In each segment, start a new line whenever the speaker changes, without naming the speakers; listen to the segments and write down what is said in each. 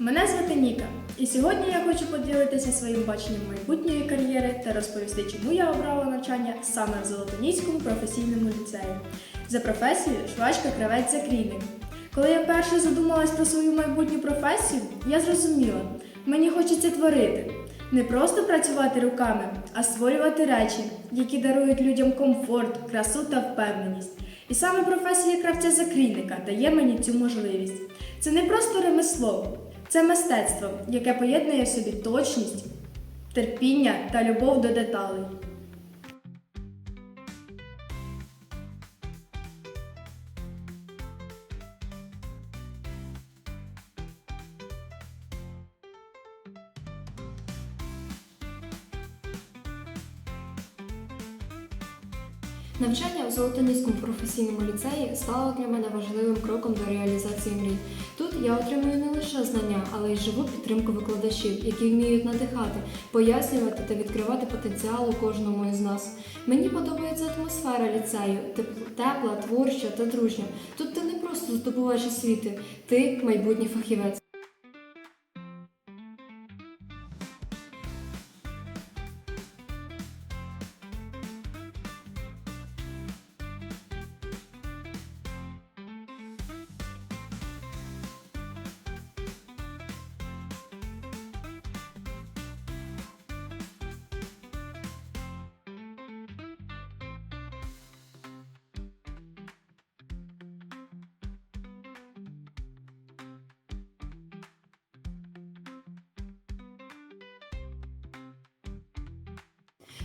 Мене звати Ніка, і сьогодні я хочу поділитися своїм баченням майбутньої кар'єри та розповісти, чому я обрала навчання саме в Золотоніському професійному ліцеї. За професією швачка кравець закрійник. Коли я вперше задумалась про свою майбутню професію, я зрозуміла, мені хочеться творити. Не просто працювати руками, а створювати речі, які дарують людям комфорт, красу та впевненість. І саме професія кравця закрійника дає мені цю можливість. Це не просто ремесло, це мистецтво, яке поєднує в собі точність, терпіння та любов до деталей.
Навчання у Золотоніському професійному ліцеї стало для мене важливим кроком до реалізації мрій. Тут я отримую не лише знання, але й живу підтримку викладачів, які вміють надихати, пояснювати та відкривати потенціал у кожному із нас. Мені подобається атмосфера ліцею, теп- тепла, творча та дружня. Тут ти не просто здобувач освіти, ти майбутній фахівець.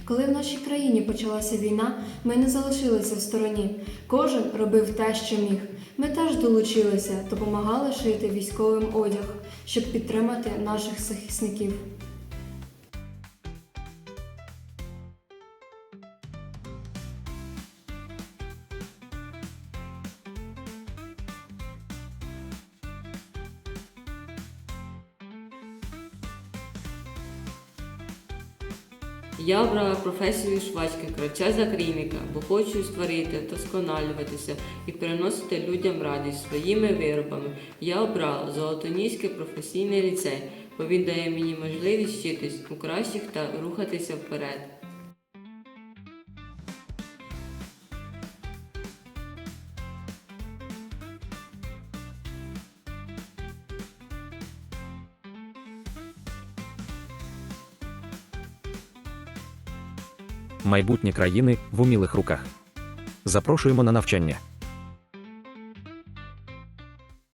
Коли в нашій країні почалася війна, ми не залишилися в стороні. Кожен робив те, що міг. Ми теж долучилися, допомагали шити військовим одяг, щоб підтримати наших захисників.
Я обрала професію швачки, кравця закрійника, бо хочу створити, досконалюватися і приносити людям радість своїми виробами. Я обрала Золотоніський професійний ліцей, бо він дає мені можливість вчитись у кращих та рухатися вперед.
Майбутнє країни в умілих руках. Запрошуємо на навчання.